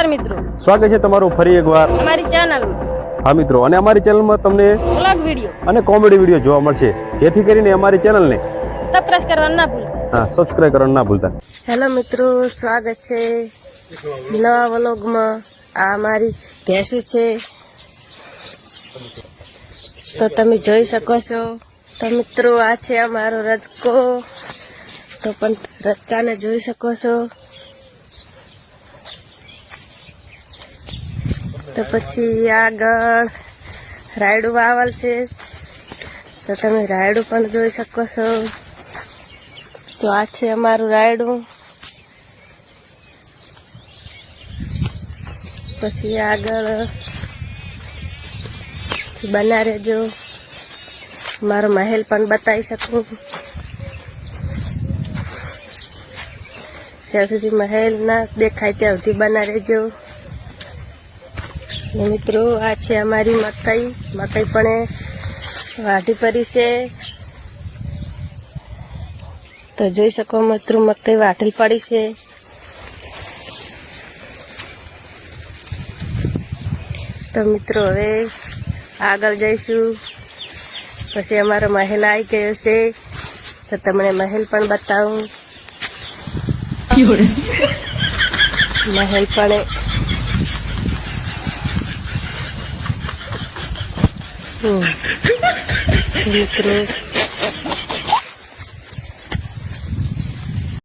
સ્વાગત છે તમારું ફરી એકવાર. અમારી ચેનલ હા મિત્રો. અને અમારી ચેનલમાં તમને વ્લોગ વીડિયો અને કોમેડી વીડિયો જોવા મળશે. જેથી કરીને અમારી ચેનલને સબસ્ક્રાઇબ કરવાનું ના ભૂલતા હા સબસ્ક્રાઇબ કરવાનું ના ભૂલતા. હેલો મિત્રો સ્વાગત છે નવા વ્લોગમાં આ મારી ભેંસુ છે. તો તમે જોઈ શકો છો. તો મિત્રો આ છે અમારો રજકો. તો પણ રજકાને જોઈ શકો છો. તો પછી આગળ રાયડું વાવલ છે. તો તમે રાયડું પણ જોઈ શકો છો. તો આ છે અમારું રાયડું. પછી આગળ બના રહેજો. મારો મહેલ પણ બતાવી શકું. જ્યાં સુધી મહેલ ના દેખાય ત્યાં સુધી બના રહેજો. ને મિત્રો આ છે અમારી મકાઈ. મકાઈ પણ વાઢી પડી છે. તો જોઈ શકો મિત્રો મકાઈ વાઢી પડી છે. તો મિત્રો હવે આગળ જઈશું. પછી અમારો મહેલ આવી ગયો છે. તો તમને મહેલ પણ બતાવું. મહેલ પણ હમ. તો મિત્રો